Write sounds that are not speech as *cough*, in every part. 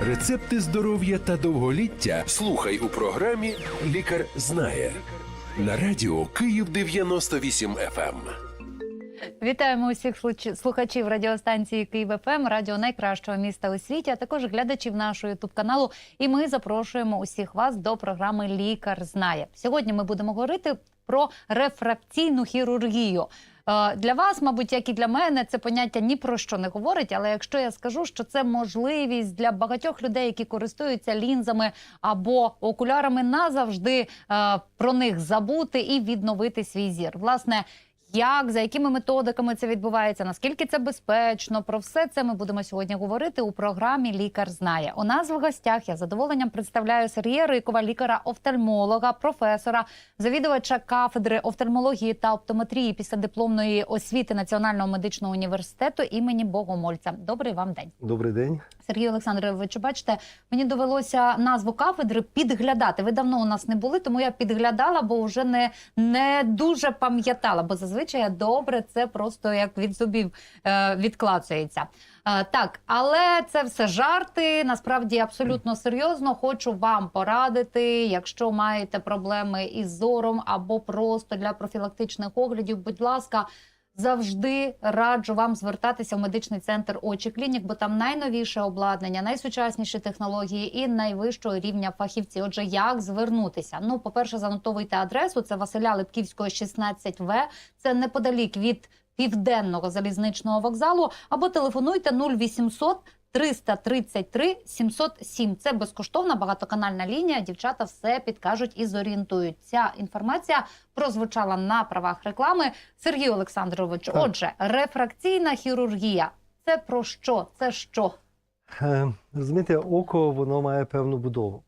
Рецепти здоров'я та довголіття слухай у програмі Лікар знає на радіо Київ 98 FM. Вітаємо усіх слухачів радіостанції Київ ФМ, радіо найкращого міста у світі, а також глядачів нашого ютуб каналу. І ми запрошуємо усіх вас до програми Лікар знає. Сьогодні ми будемо говорити про рефракційну хірургію. Е, Для вас, мабуть, як і для мене, це поняття ні про що не говорить. Але якщо я скажу, що це можливість для багатьох людей, які користуються лінзами або окулярами, назавжди е, про них забути і відновити свій зір. Власне, як за якими методиками це відбувається? Наскільки це безпечно? Про все це ми будемо сьогодні говорити у програмі Лікар знає. У нас в гостях я з задоволенням представляю Сергія Рикова, лікаря-офтальмолога, професора, завідувача кафедри офтальмології та оптометрії після дипломної освіти Національного медичного університету імені Богомольця. Добрий вам день. Добрий день. Сергій Олександрович, бачите, мені довелося назву кафедри підглядати. Ви давно у нас не були, тому я підглядала, бо вже не, не дуже пам'ятала. Бо зазвичай добре це просто як від зубів е, відклацується. Е, так, але це все жарти. Насправді абсолютно серйозно. Хочу вам порадити, якщо маєте проблеми із зором або просто для профілактичних оглядів, будь ласка. Завжди раджу вам звертатися в медичний центр очі клінік, бо там найновіше обладнання, найсучасніші технології і найвищого рівня фахівці. Отже, як звернутися? Ну, по-перше, занотовуйте адресу. Це Василя Липківського, 16В. Це неподалік від південного залізничного вокзалу. Або телефонуйте 0800 333 707. Це безкоштовна багатоканальна лінія. Дівчата все підкажуть і зорієнтують. Ця інформація прозвучала на правах реклами. Сергій Олександрович, Так. отже, рефракційна хірургія. Це про що? Це що? Е, Розумієте, око воно має певну будову.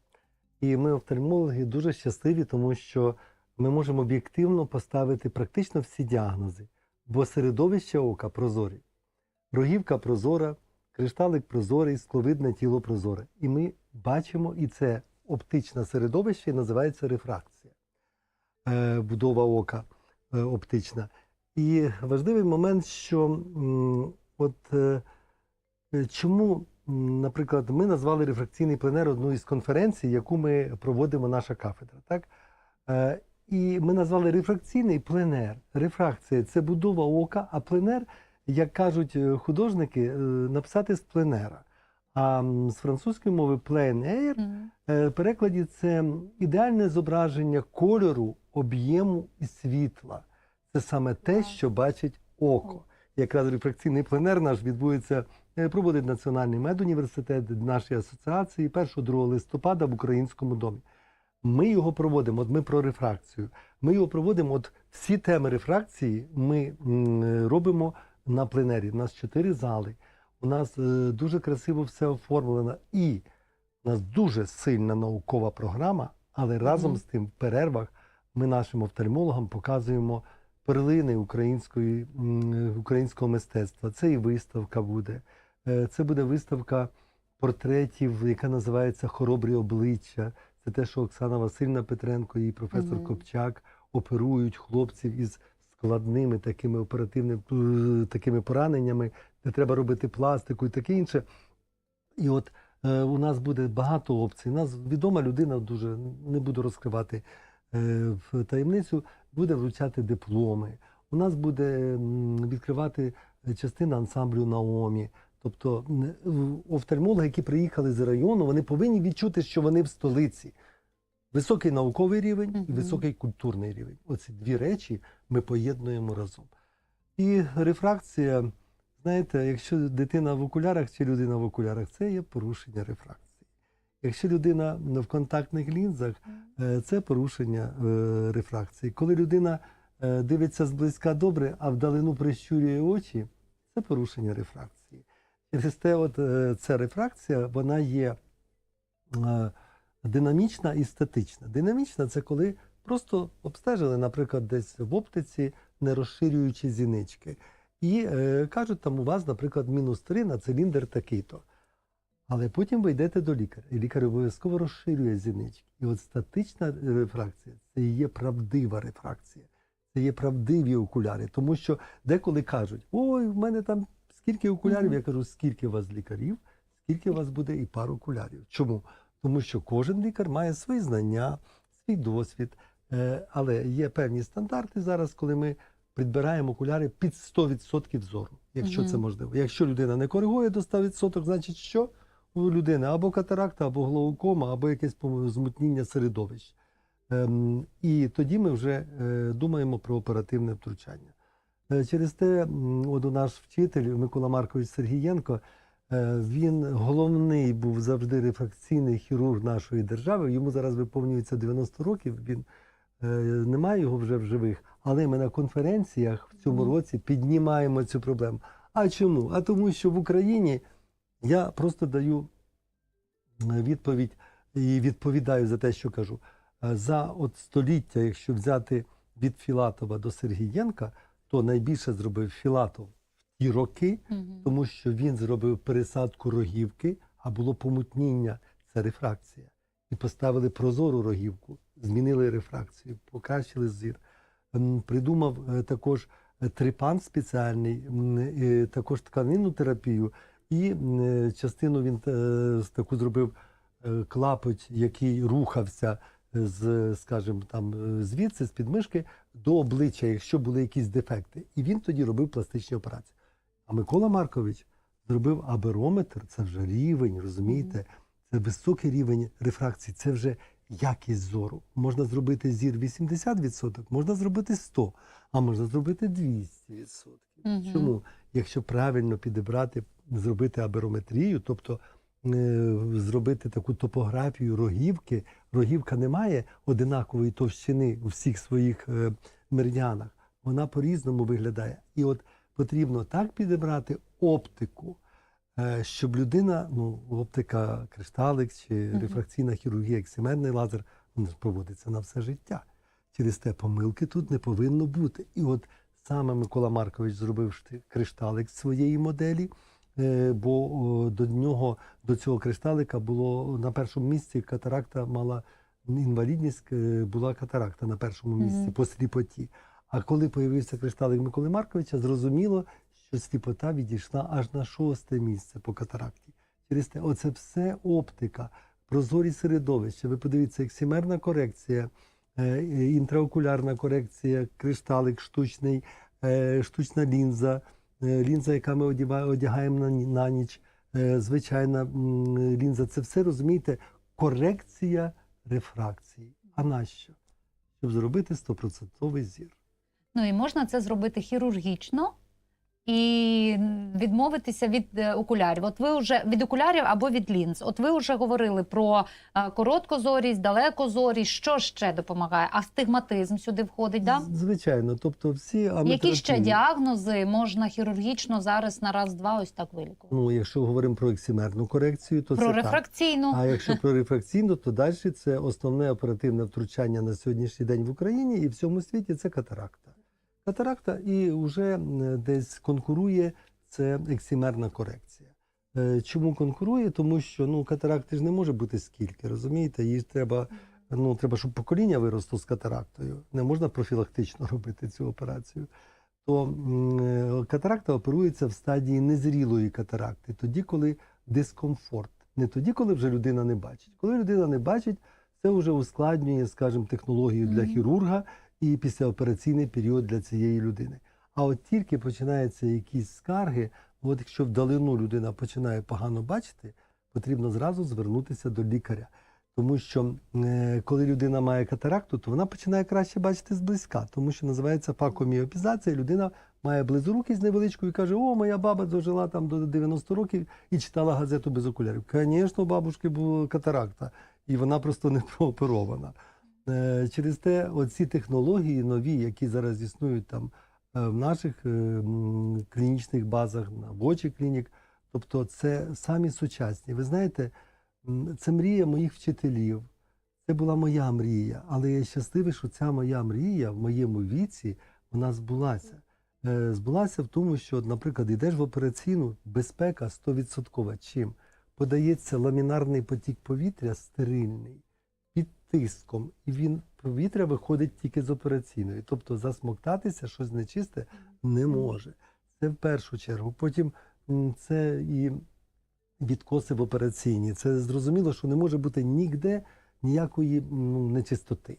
І ми, офтальмологи, дуже щасливі, тому що ми можемо об'єктивно поставити практично всі діагнози, бо середовище ока прозорі. Рогівка прозора, кришталик прозорий, скловидне тіло прозоре. І ми бачимо, і це оптичне середовище називається рефракція, е, будова ока е, оптична. І важливий момент, що от. е, Чому, наприклад, ми назвали рефракційний пленер одну із конференцій, яку ми проводимо наша кафедра, так? І ми назвали рефракційний пленер. Рефракція це будова ока, а пленер, як кажуть е, художники, е, написати з пленера. А з французької мови plein air е, в перекладі це ідеальне зображення кольору, об'єму і світла. Це саме те, що бачить око. Якраз рефракційний пленер наш відбудеться, проводить Національний медуніверситет нашої асоціації 1-2 листопада в Українському домі. Ми його проводимо, от ми про рефракцію. Ми його проводимо, от всі теми рефракції ми робимо на пленері. У нас чотири зали. У нас е, дуже красиво все оформлено. І у нас дуже сильна наукова програма, але разом Мгм. з тим в перервах ми нашим офтальмологам показуємо перлини української, українського мистецтва. Це і виставка буде. Е, Це буде виставка портретів, яка називається Хоробрі обличчя. Це те, що Оксана Васильівна Петренко і професор Мгм. Копчак оперують хлопців із складними такими оперативними е, такими пораненнями, де треба робити пластику і таке інше. І от е, у нас буде багато опцій. У нас відома людина, дуже не буду розкривати е, в таємницю, буде вручати дипломи. У нас буде відкривати частина ансамблю Наомі. Тобто офтальмологи, які приїхали з району, вони повинні відчути, що вони в столиці. Високий науковий рівень і високий культурний рівень. Оці дві речі ми поєднуємо разом. І рефракція, знаєте, якщо дитина в окулярах чи людина в окулярах, це є порушення рефракції. Якщо людина в контактних лінзах, е, це порушення е, рефракції. Коли людина е, дивиться зблизька добре, а вдалину прищурює очі, це порушення рефракції. Через те, от ця рефракція, вона є динамічна і статична. Динамічна це коли просто обстежили, наприклад, десь в оптиці, не розширюючи зінички. І е, кажуть, там у вас, наприклад, мінус 3 на циліндр такий-то. Але потім ви йдете до лікаря, і лікар обов'язково розширює зінички. І от статична рефракція це і є правдива рефракція, це є правдиві окуляри. Тому що деколи кажуть, ой, в мене там скільки окулярів, я кажу, скільки у вас лікарів, тільки у вас буде і пара окулярів. Чому? Тому що кожен лікар має свої знання, свій досвід, е, але є певні стандарти зараз, коли ми підбираємо окуляри під 100% зору, якщо це можливо. Якщо людина не коригує до 100%, значить що? У людини або катаракта, або глаукома, або якесь змутніння середовища. Ем, і тоді ми вже е, думаємо про оперативне втручання. Е, через те, от у наш вчитель Микола Маркович Сергієнко, він головний був завжди рефракційний хірург нашої держави. Йому зараз виповнюється 90 років. Він е, немає його вже в живих, але ми на конференціях в цьому році піднімаємо цю проблему. А чому? А тому, що в Україні я просто даю е, відповідь і відповідаю за те, що кажу. Е, За от століття, якщо взяти від Філатова до Сергієнка, то найбільше зробив Філатов ті роки, тому що він зробив пересадку рогівки, а було помутніння це рефракція. І поставили прозору рогівку, змінили рефракцію, покращили зір. Придумав е, також е, трипан спеціальний, е, також тканинну терапію, і частину він таку зробив клапоть, який рухався з, скажімо, там звідси, з підмишки до обличчя, якщо були якісь дефекти. І він тоді робив пластичні операції. А Микола Маркович зробив аберометр, це вже рівень, розумієте? Це високий рівень рефракції, це вже якість зору. Можна зробити зір 80%, можна зробити 100%, а можна зробити 200%. Мгм. Чому? Якщо правильно підібрати, зробити аберометрію, тобто е, зробити таку топографію рогівки, рогівка не має одинакової товщини у всіх своїх е, меридіанах. Вона по-різному виглядає. І от потрібно так підібрати оптику, е, щоб людина, ну, оптика кришталик чи рефракційна хірургія, ексимерний лазер, вона ж проводиться на все життя. Через те помилки тут не повинно бути. І от саме Микола Маркович зробив кришталик своєї моделі, е, бо до нього, до цього кришталика було на першому місці катаракта мала інвалідність, е, була катаракта на першому місці Мгм. по сліпоті. А коли появився кришталик Миколи Марковича, зрозуміло, що сліпота відійшла аж на шосте місце по катаракті. Через те, оце все оптика, прозорі середовища. Ви подивіться, ексимерна корекція, е, інтраокулярна корекція, кришталик штучний, е, штучна лінза, е, лінза, яка ми одягаємо на, ніч, звичайна лінза. Це все розумієте, корекція рефракції. А нащо? Щоб зробити стопроцентовий зір. Ну і можна це зробити хірургічно і відмовитися від е, окулярів. От ви вже від окулярів або від лінз. От ви вже говорили про е, короткозорість, далекозорість. Що ще допомагає? Астигматизм сюди входить, да? Звичайно, тобто всі аметропії. Які ще діагнози можна хірургічно зараз на раз-два ось так вилікувати? Ну, якщо говоримо про ексимерну корекцію, то Про це так. рефракційну. А якщо про рефракційну, то далі це основне оперативне втручання на сьогоднішній день в Україні і в всьому світі це катаракта. Катаракта і вже десь конкурує це ексимерна корекція. Е, Чому конкурує? Тому що ну, катаракти ж не може бути скільки, розумієте? Їй треба, ну, треба, щоб покоління виросло з катарактою. Не можна профілактично *laughs* робити цю операцію. То е, катаракта оперується в стадії незрілої катаракти, тоді, коли дискомфорт. Не тоді, коли вже людина не бачить. Коли людина не бачить, це вже ускладнює, скажімо, технологію для хірурга і післяопераційний період для цієї людини. А от тільки починаються якісь скарги, от якщо вдалину людина починає погано бачити, потрібно зразу звернутися до лікаря. Тому що е, коли людина має катаракту, то вона починає краще бачити зблизька, тому що називається пакоміопізація. Людина має близорукість невеличку і каже: О, моя баба дожила там до 90 років і читала газету без окулярів. Звісно, бабушки була катаракта, і вона просто *laughs* не прооперована. Е, Через те, оці технології нові, які зараз існують там е, в наших е, клінічних базах, на Вочі клінік, тобто це самі сучасні. Ви знаєте, це мрія моїх вчителів. Це була моя мрія, але я щасливий, що ця моя мрія в моєму віці вона збулася. Збулася в тому, що, наприклад, йдеш в операційну, безпека 100%. Чим? Подається ламінарний потік повітря стерильний під тиском, і він повітря виходить тільки з операційної. Тобто засмоктатися щось нечисте не може. Це в першу чергу. Потім це і відкоси в операційній. Це зрозуміло, що не може бути ніде ніякої ну, нечистоти.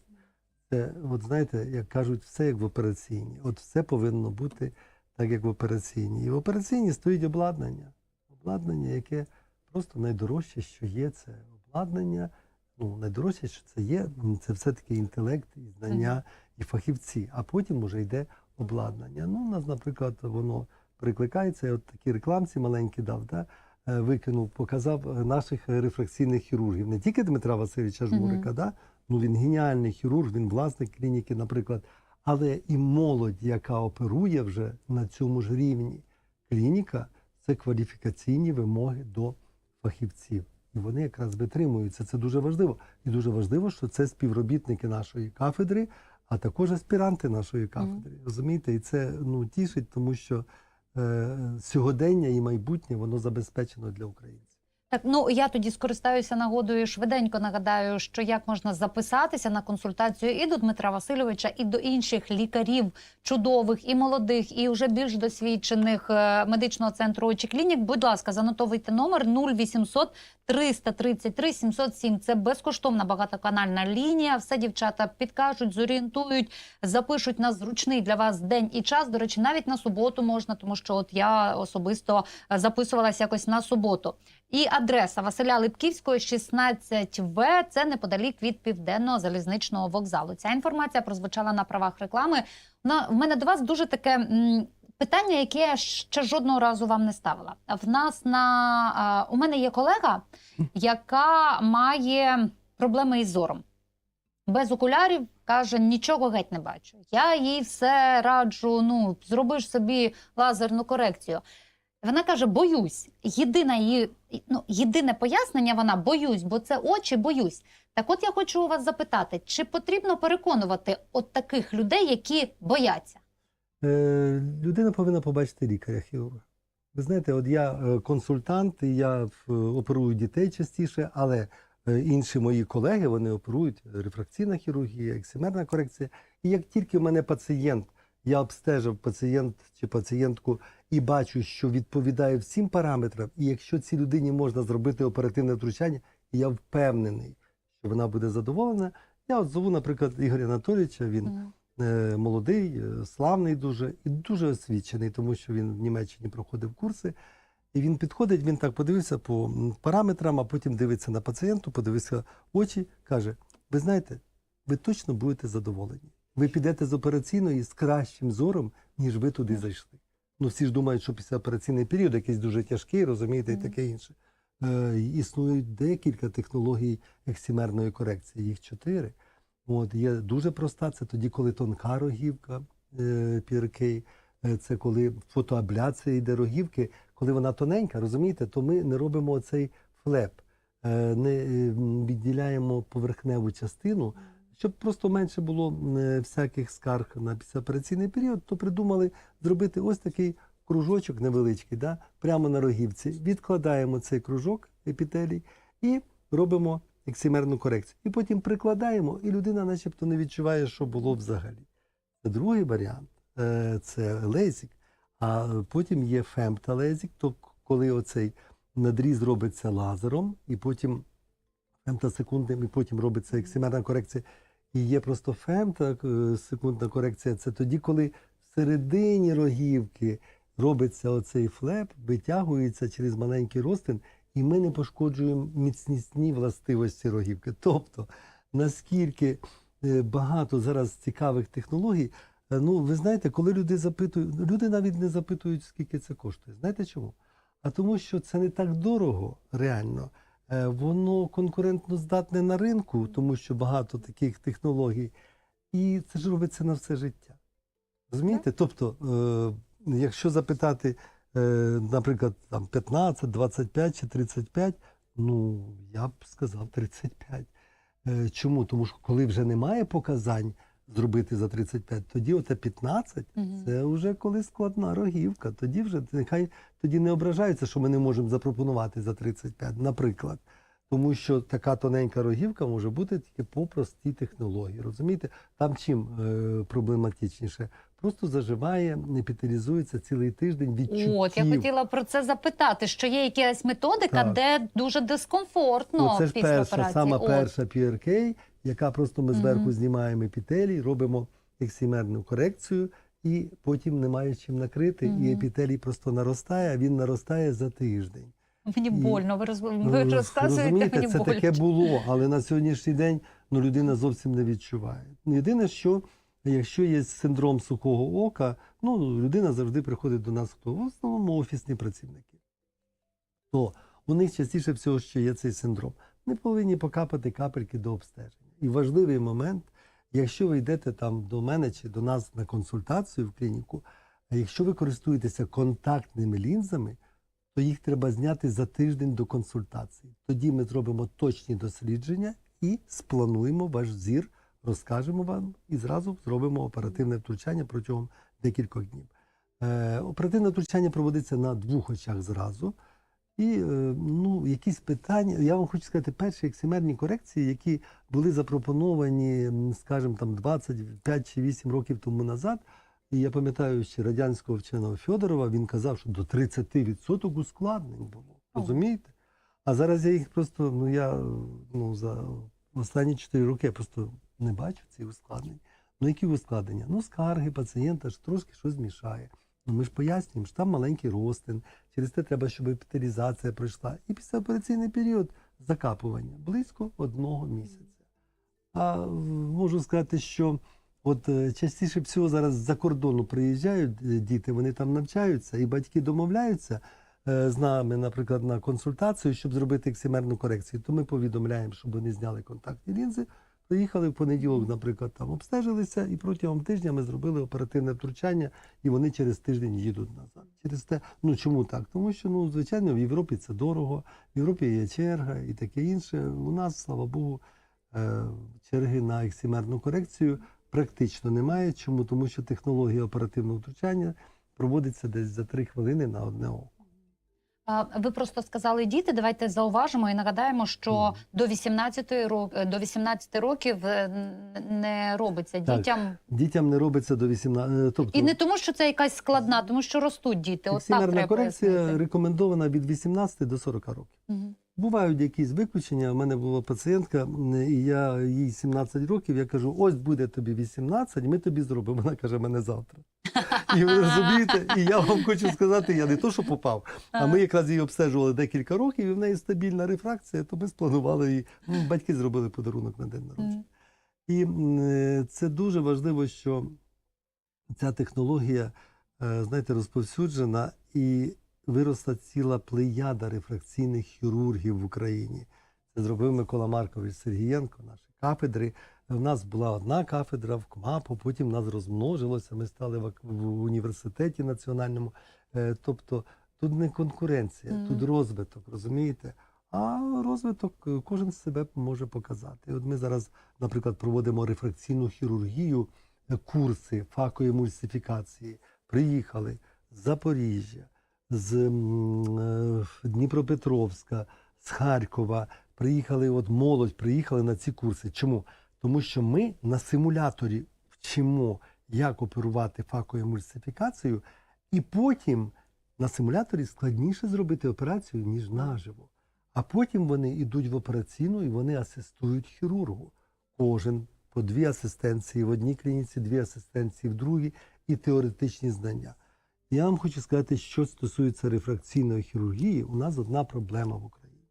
Це, от знаєте, як кажуть, все як в операційній. От все повинно бути так, як в операційній. І в операційній стоїть обладнання. Обладнання, яке просто найдорожче, що є, це обладнання. Ну, найдорожче, що це є, це все-таки інтелект, і знання, і фахівці. А потім вже йде обладнання. Ну, у нас, наприклад, воно прикликається, я от такі рекламці маленькі дав, да? е, викинув, показав е, наших е, рефракційних хірургів. Не тільки Дмитра Васильовича Жмурика, да? ну він геніальний хірург, він власник клініки, наприклад, але і молодь, яка оперує вже на цьому ж рівні. Клініка це кваліфікаційні вимоги до фахівців. І вони якраз витримуються. Це дуже важливо. І дуже важливо, що це співробітники нашої кафедри, а також аспіранти нашої кафедри. Розумієте? І це ну, тішить, тому що е, сьогодення і майбутнє воно забезпечено для українців. Так, ну я тоді скористаюся нагодою. Швиденько нагадаю, що як можна записатися на консультацію і до Дмитра Васильовича, і до інших лікарів чудових і молодих, і вже більш досвідчених е, медичного центру очі клінік. Будь ласка, занотовуйте номер 0800 333 707. Це безкоштовна багатоканальна лінія. Все дівчата підкажуть, зорієнтують, запишуть на зручний для вас день і час. До речі, навіть на суботу можна, тому що от я особисто е, записувалася якось на суботу. І адреса Василя Липківського, 16В. Це неподалік від південного залізничного вокзалу. Ця інформація прозвучала на правах реклами. На в мене до вас дуже таке питання, яке я ще жодного разу вам не ставила. В нас на у мене є колега, яка має проблеми із зором. Без окулярів каже, нічого геть не бачу. Я їй все раджу. Ну, зробиш собі лазерну корекцію. Вона каже: боюсь. Єдине її, ну, єдине пояснення вона боюсь, бо це очі, боюсь. Так от я хочу у вас запитати, чи потрібно переконувати от таких людей, які бояться? Е, людина повинна побачити лікаря-хірурга. Ви знаєте, от я е, консультант, я е, оперую дітей частіше, але е, інші мої колеги вони оперують рефракційна хірургія, ексимерна корекція. І як тільки в мене пацієнт, я обстежив пацієнт чи пацієнтку і бачу, що відповідає всім параметрам, і якщо цій людині можна зробити оперативне втручання, я впевнений, що вона буде задоволена. Я от зову, наприклад, Ігоря Анатолійовича, він е, молодий, е, славний дуже і дуже освічений, тому що він в Німеччині проходив курси. І він підходить, він так подивився по параметрам, а потім дивиться на пацієнту, подивився в очі, каже: Ви знаєте, ви точно будете задоволені. Ви підете з операційної з кращим зором, ніж ви туди зайшли. Ну, всі ж думають, що післяопераційний період якийсь дуже тяжкий, розумієте, і таке інше. Е, існують декілька технологій ексимерної корекції, їх чотири. От, є дуже проста, це тоді, коли тонка рогівка е, PRK, е, це коли фотоабляція йде рогівки, коли вона тоненька, розумієте, то ми не робимо цей флеп, е, не е, відділяємо поверхневу частину, щоб просто менше було е, всяких скарг на післяопераційний період, то придумали зробити ось такий кружочок невеличкий, да, прямо на рогівці. Відкладаємо цей кружок епітелій і робимо ексимерну корекцію. І потім прикладаємо, і людина начебто не відчуває, що було взагалі. Другий варіант е, це лезік, а потім є фемталезік, то коли оцей надріз робиться лазером, і потім фемтосекундним, і потім робиться ексимерна корекція. І є просто фемтосекундна корекція. Це тоді, коли всередині рогівки робиться оцей флеп, витягується через маленький розтин, і ми не пошкоджуємо міцнісні властивості рогівки. Тобто, наскільки е, багато зараз цікавих технологій. Е, Ну, ви знаєте, коли люди запитують, люди навіть не запитують, скільки це коштує. Знаєте чому? А тому, що це не так дорого, реально. Е, Воно конкурентно здатне на ринку, тому що багато таких технологій, і це ж робиться на все життя. Розумієте? Тобто, е, якщо запитати, е, наприклад, там 15, 25 чи 35, ну я б сказав 35. Е, Чому? Тому що коли вже немає показань зробити за 35, тоді оце 15 Мгм. це вже коли складна рогівка. Тоді вже нехай тоді не ображаються, що ми не можемо запропонувати за 35, наприклад. Тому що така тоненька рогівка може бути тільки по простій технології. Розумієте? Там чим е, проблематичніше? просто заживає, не епітелізується цілий тиждень відчуттів. От я хотіла про це запитати, що є якась методика, Так. де дуже дискомфортно Ну, це ж після перша, операції. сама От. перша PRK, яка просто ми зверху Мгм. знімаємо епітелій, робимо ексимерну корекцію, і потім немає чим накрити, Мгм. і епітелій просто наростає, а він наростає за тиждень. Мені І- больно. Ви, роз... ви Ну, розказуєте Розумієте, мені це боляче. таке було, але на сьогоднішній день ну, людина зовсім не відчуває. Єдине, що якщо є синдром сухого ока, ну людина завжди приходить до нас, хто в основному офісні працівники. То у них частіше всього, що є цей синдром. Не повинні покапати капельки до обстеження. І важливий момент, якщо ви йдете там до мене чи до нас на консультацію в клініку, якщо ви користуєтеся контактними лінзами, то їх треба зняти за тиждень до консультації. Тоді ми зробимо точні дослідження і сплануємо ваш зір, розкажемо вам і зразу зробимо оперативне втручання протягом декількох днів. Е, оперативне втручання проводиться на двох очах зразу. І е, ну, якісь питання, я вам хочу сказати, перші ексимерні корекції, які були запропоновані, скажімо, там 25 чи 8 років тому назад. І я пам'ятаю ще радянського вченого Федорова, він казав, що до 30% ускладнень було. Розумієте? А зараз я їх просто, ну я ну, за останні 4 роки я просто не бачу ці ускладнення. Ну, які ускладнення? Ну, скарги пацієнта ж трошки щось мішає. Ну, ми ж пояснюємо, що там маленький розтин, через те треба, щоб епіталізація пройшла. І післяопераційний період закапування близько одного місяця. А можу сказати, що от е, частіше всього зараз з-за кордону приїжджають е, діти, вони там навчаються, і батьки домовляються е, з нами, наприклад, на консультацію, щоб зробити ексимерну корекцію. То ми повідомляємо, щоб вони зняли контактні лінзи. Приїхали в понеділок, наприклад, там обстежилися, і протягом тижня ми зробили оперативне втручання, і вони через тиждень їдуть назад. Через те, ну чому так? Тому що ну, звичайно, в Європі це дорого, в Європі є черга і таке інше. У нас, слава Богу, е, черги на ексимерну корекцію практично немає. Чому? Тому що технологія оперативного втручання проводиться десь за три хвилини на одне око. Ви просто сказали діти. Давайте зауважимо і нагадаємо, що до 18 років до 18 років е, не робиться Так. дітям. Дітям не робиться до 18, тобто І не тому, що це якась складна, тому що ростуть діти. От так треба корекція пояснити. рекомендована від 18 до 40 років. Мгм. Бувають якісь виключення. У мене була пацієнтка, і я їй 17 років. Я кажу: ось буде тобі 18, ми тобі зробимо. Вона каже, мене завтра. І ви розумієте, і я вам хочу сказати, я не то, що попав, а ми якраз її обстежували декілька років, і в неї стабільна рефракція, то ми спланували її. Ну, батьки зробили подарунок на день народження. І е, це дуже важливо, що ця технологія, е, знаєте, розповсюджена і виросла ціла плеяда рефракційних хірургів в Україні. Це зробив Микола Маркович Сергієнко, наші кафедри. У нас була одна кафедра в КМАПу, потім нас розмножилося. Ми стали в, університеті національному. Е, Тобто тут не конкуренція, Мгм. тут розвиток, розумієте? А розвиток е, кожен себе може показати. От ми зараз, наприклад, проводимо рефракційну хірургію, е, курси факоемульсифікації. Приїхали з Запоріжжя, з е, Дніпропетровська, з Харкова. Приїхали, от молодь приїхали на ці курси. Чому? Тому що ми на симуляторі вчимо, як оперувати факоемульсифікацію, і потім на симуляторі складніше зробити операцію, ніж наживо. А потім вони йдуть в операційну і вони асистують хірургу. Кожен по дві асистенції в одній клініці, дві асистенції в другій і теоретичні знання. Я вам хочу сказати, що стосується рефракційної хірургії, у нас одна проблема в Україні.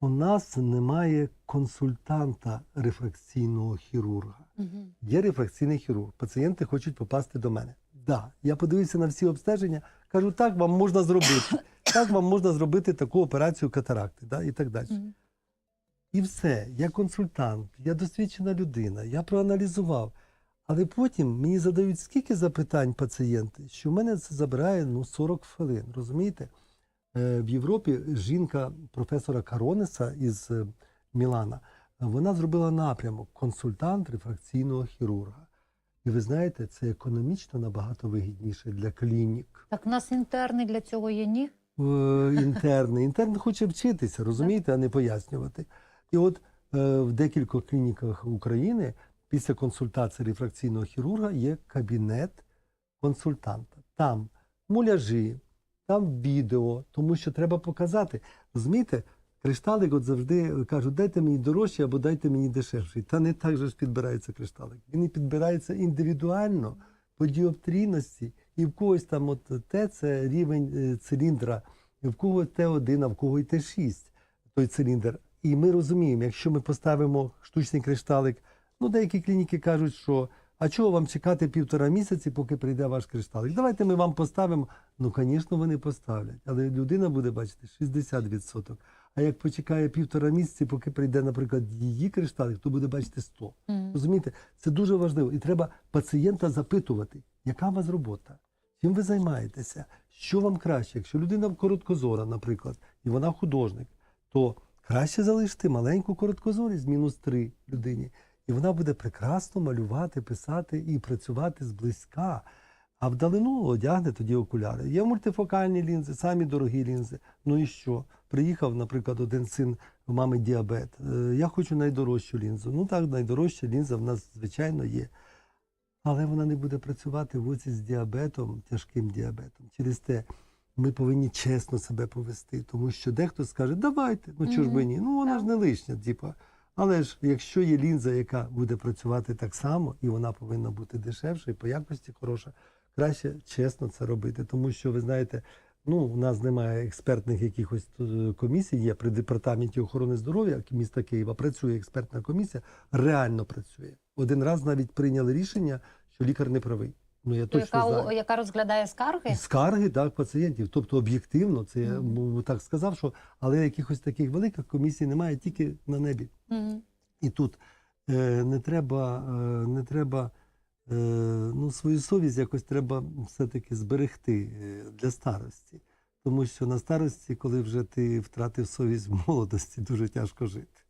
У нас немає консультанта рефракційного хірурга. Мгм. Є рефракційний хірург. Пацієнти хочуть попасти до мене. Да, я подивився на всі обстеження, кажу, так вам можна зробити. Так вам можна зробити таку операцію катаракти, да, і так далі. Мгм. І все, я консультант, я досвідчена людина, я проаналізував. Але потім мені задають скільки запитань пацієнти, що в мене це забирає ну, 40 хвилин. Розумієте? Е, В Європі жінка професора Каронеса із е, Мілана, вона зробила напрямок консультант рефракційного хірурга. І ви знаєте, це економічно набагато вигідніше для клінік. Так, у нас інтерни для цього є ні. Е, інтерни. Інтерн хоче вчитися, розумієте, а не пояснювати. І от в декількох клініках України після консультації рефракційного хірурга є кабінет консультанта. Там муляжі, там відео, тому що треба показати. Розумієте, кришталик от завжди кажуть, дайте мені дорожче або дайте мені дешевший. Та не так же ж підбирається кришталик. Він і підбирається індивідуально по діоптрійності, і в когось там от Т це рівень е, циліндра, і в кого Т1, а в кого і Т6 той циліндр. І ми розуміємо, якщо ми поставимо штучний кришталик, ну деякі клініки кажуть, що а чого вам чекати півтора місяці, поки прийде ваш кришталик? Давайте ми вам поставимо. Ну, звісно, вони поставлять, але людина буде бачити 60%. А як почекає півтора місяці, поки прийде, наприклад, її кришталик, то буде бачити 100%. Мгм. Розумієте, це дуже важливо. І треба пацієнта запитувати, яка у вас робота, чим ви займаєтеся, що вам краще. Якщо людина короткозора, наприклад, і вона художник, то краще залишити маленьку короткозорість, мінус 3 людині. І вона буде прекрасно малювати, писати і працювати зблизька. А вдалину одягне тоді окуляри. Є мультифокальні лінзи, самі дорогі лінзи. Ну і що? Приїхав, наприклад, один син у мами діабет. Е, Я хочу найдорожчу лінзу. Ну так, найдорожча лінза в нас, звичайно, є. Але вона не буде працювати в оці з діабетом, тяжким діабетом. Через те ми повинні чесно себе повести, тому що дехто скаже, давайте, ну чого ж би ні? Ну вона ж не лишня, типа. Але ж якщо є лінза, яка буде працювати так само, і вона повинна бути дешевша і по якості хороша, краще чесно це робити. Тому що ви знаєте, ну у нас немає експертних якихось е, комісій. Є при департаменті охорони здоров'я міста Києва. Працює експертна комісія, реально працює. Один раз навіть прийняли рішення, що лікар не правий. Ну я точно яка, знаю. яка розглядає скарги? Скарги так, пацієнтів. Тобто об'єктивно, це я так сказав, що але якихось таких великих комісій немає тільки на небі. Мгм. І тут е, не треба, е, не треба е, ну, свою совість якось треба все-таки зберегти е, для старості. Тому що на старості, коли вже ти втратив совість в молодості, дуже тяжко жити.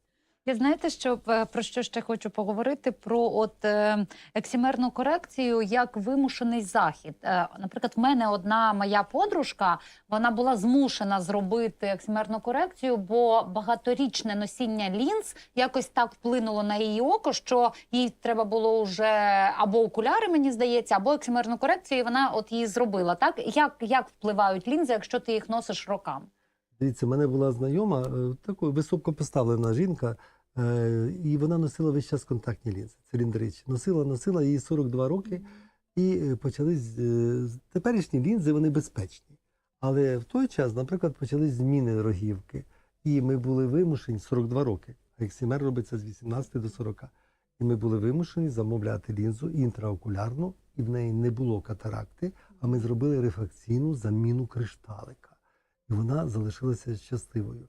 Я знаєте, що е, про що ще хочу поговорити? Про от е, ексімерну корекцію як вимушений захід. Е, наприклад, в мене одна моя подружка, вона була змушена зробити ексімерну корекцію, бо багаторічне носіння лінз якось так вплинуло на її око, що їй треба було вже або окуляри, мені здається, або ексімерну корекцію. І вона от її зробила. Так як, як впливають лінзи, якщо ти їх носиш роками? Дивіться, в мене була знайома, е, така високо поставлена жінка, е, і вона носила весь час контактні лінзи, циліндричні. Носила, носила їй 42 роки, і е, почались теперішні лінзи, вони безпечні. Але в той час, наприклад, почались зміни рогівки, і ми були вимушені 42 роки. а Ексімер робиться з 18 до 40. І ми були вимушені замовляти лінзу інтраокулярну, і в неї не було катаракти, а ми зробили рефракційну заміну кришталика і вона залишилася щасливою.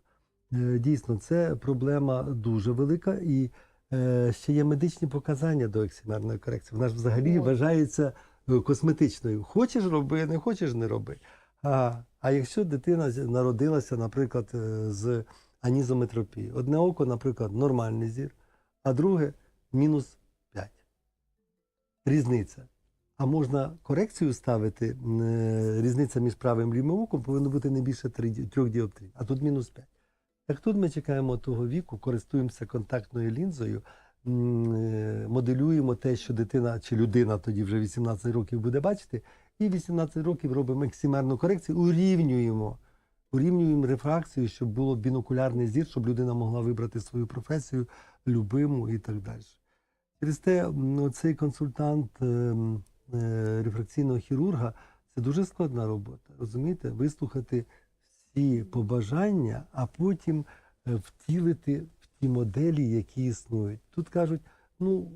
Е, Дійсно, це проблема дуже велика, і е, ще є медичні показання до ексимерної корекції. Вона ж взагалі вважається е, косметичною. Хочеш роби, не хочеш не роби. А, а якщо дитина народилася, наприклад, з анізометропією, одне око, наприклад, нормальний зір, а друге мінус 5. Різниця. А можна корекцію ставити, е, різниця між правим і лівим оком повинна бути не більше 3 діоптрій, а тут мінус 5. Так тут ми чекаємо того віку, користуємося контактною лінзою, е, моделюємо те, що дитина чи людина тоді вже 18 років буде бачити, і 18 років робимо ексимерну корекцію, урівнюємо. Урівнюємо рефракцію, щоб було бінокулярний зір, щоб людина могла вибрати свою професію, любиму і так далі. Через те цей консультант ем, рефракційного хірурга це дуже складна робота. Розумієте, вислухати всі побажання, а потім е, втілити в ті моделі, які існують. Тут кажуть, ну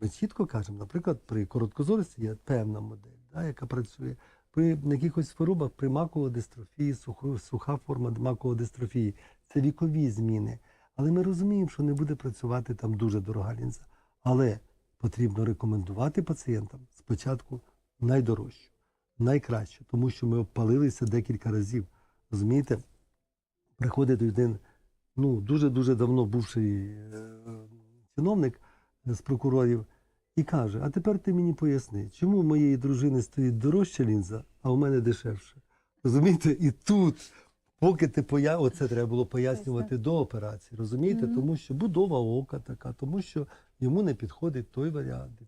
ми чітко кажемо, наприклад, при короткозорості є певна модель, да, яка працює. При якихось хворобах, при маководистрофії, сухо- суха форма маководистрофії, це вікові зміни. Але ми розуміємо, що не буде працювати там дуже дорога лінза. Але потрібно рекомендувати пацієнтам спочатку найдорожчу, найкращу, тому що ми обпалилися декілька разів. Розумієте, приходить один ну, дуже-дуже давно бувший е, чиновник з прокурорів і каже: А тепер ти мені поясни, чому у моєї дружини стоїть дорожча лінза, а у мене дешевше. Розумієте, і тут поки ти поя... оце треба було пояснювати до операції, розумієте? Тому що будова ока така, тому що йому не підходить той варіант.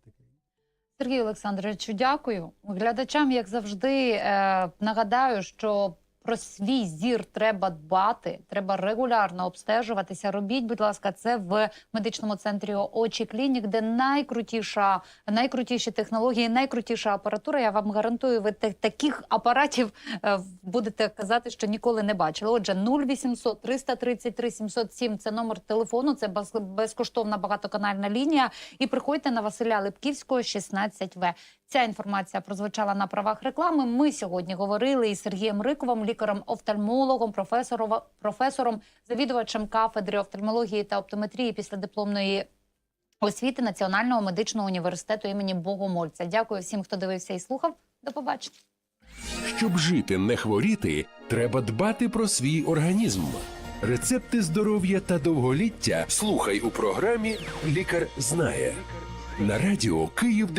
Сергій Олександровичу, дякую. Глядачам, як завжди, е, нагадаю, що про свій зір треба дбати, треба регулярно обстежуватися. Робіть, будь ласка, це в медичному центрі очі клінік, де найкрутіша, найкрутіші технології, найкрутіша апаратура. Я вам гарантую, ви та- таких апаратів е, будете казати, що ніколи не бачили. Отже, 0800 333 707 – це номер телефону, це без- безкоштовна багатоканальна лінія. І приходьте на Василя Липківського, 16В. Ця інформація прозвучала на правах реклами. Ми сьогодні говорили із Сергієм Риковим, лікарем-офтальмологом, професором, професором, завідувачем кафедри офтальмології та оптометрії після дипломної освіти Національного медичного університету імені Богомольця. Дякую всім, хто дивився і слухав. До побачення. Щоб жити, не хворіти, треба дбати про свій організм. Рецепти здоров'я та довголіття слухай у програмі Лікар знає на радіо Київ